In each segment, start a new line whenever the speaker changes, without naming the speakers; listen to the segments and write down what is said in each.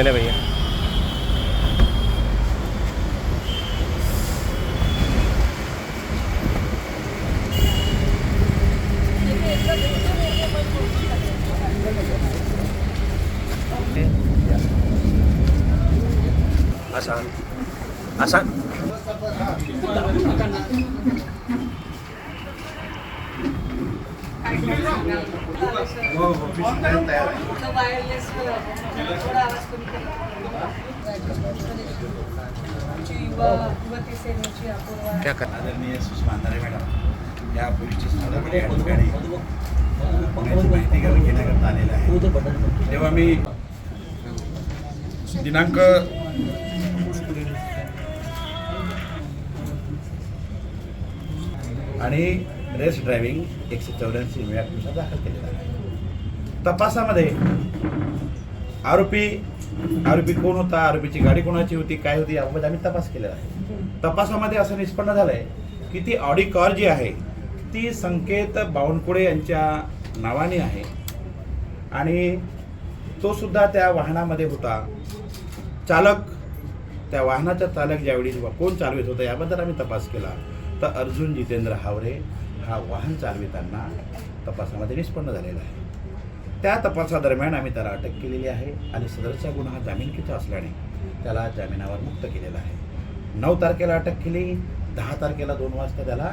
Dele, veía.
आदरणीय Sushma Andhare madam या police स्टेशनमध्ये या ठिकाणी पुण्याची माहिती घेऊन घेण्याकरता आलेला आहे. तेव्हा मी दिनांक आणि रेस ड्रायव्हिंग एकशे चौऱ्याऐंशी वेळा दाखल केलेला आहे. तपासामध्ये. आरोपी आरोपी कोण होता आरोपीची गाडी कोणाची होती काय होती याबाबत आम्ही तपास केलेला आहे. तपासामध्ये असं निष्पन्न झालंय की ती ऑडी कार जी आहे ती संकेत बावनकुळे यांच्या नावाने आहे. आणि तो सुद्धा त्या वाहनामध्ये होता. चालक त्या वाहनाचा चालक ज्यावेळी व- कोण चालवित होता याबद्दल आम्ही तपास केला. तर अर्जुन जितेंद्र हावरे हा वाहन चालविताना तपासामध्ये निष्पन्न झालेला आहे. त्या तपासादरम्यान आम्ही त्याला अटक केलेली आहे आणि सदरचा गुन्हा जामिनकीचा असल्याने त्याला जामिनावर मुक्त केलेला आहे. नऊ तारखेला अटक केली दहा तारखेला दोन वाजता त्याला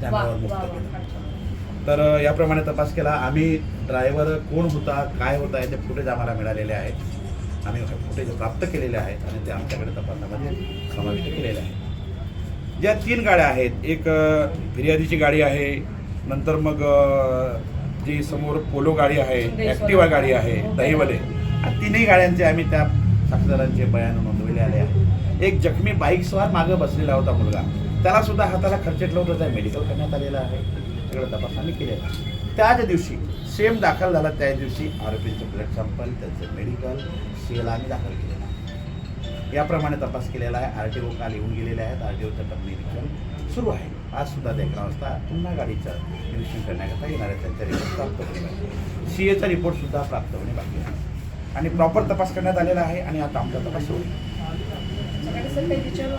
जामिनावर मुक्त केलं. तर याप्रमाणे तपास केला. आम्ही ड्रायव्हर कोण होता काय होता याचे फुटेज आम्हाला मिळालेले आहेत. आम्ही फुटेज प्राप्त केलेले आहेत आणि ते आमच्याकडे तपासामध्ये समाविष्ट केलेले आहेत. ज्या तीन गाड्या आहेत एक फिर्यादीची गाडी आहे नंतर मग जी समोर पोलो गाडी आहे ॲक्टिवा गाडी आहे दहीवले. या तिन्ही गाड्यांचे आम्ही त्या साक्षीदारांचे बयान नोंदवले आले आहे. एक जखमी बाईक स्वार मागं बसलेला होता मुलगा. त्याला सुद्धा हाताला खर्चेटलं होतं त्या मेडिकल करण्यात आलेलं आहे. सगळं तपास आम्ही केलेला त्याच दिवशी सेम दाखल झाला त्याच दिवशी आरोपीचं ब्लड सॅम्पल त्यांचं मेडिकल सी एल आम्ही दाखल केलेलं याप्रमाणे तपास केलेला आहे. आर टी ओ काल येऊन गेलेले आहेत. आर टी ओचं पण निरीक्षण सुरू आहे. आज सुद्धा ते अकरा वाजता पुन्हा गाडीचं निरीक्षण करण्याकरता येणार आहे त्यांचा रिपोर्ट प्राप्त होईल सी एचा रिपोर्ट सुद्धा प्राप्त होणे बाकी आहे आणि प्रॉपर तपास करण्यात आलेला आहे आणि आता आमचा तपास
होईल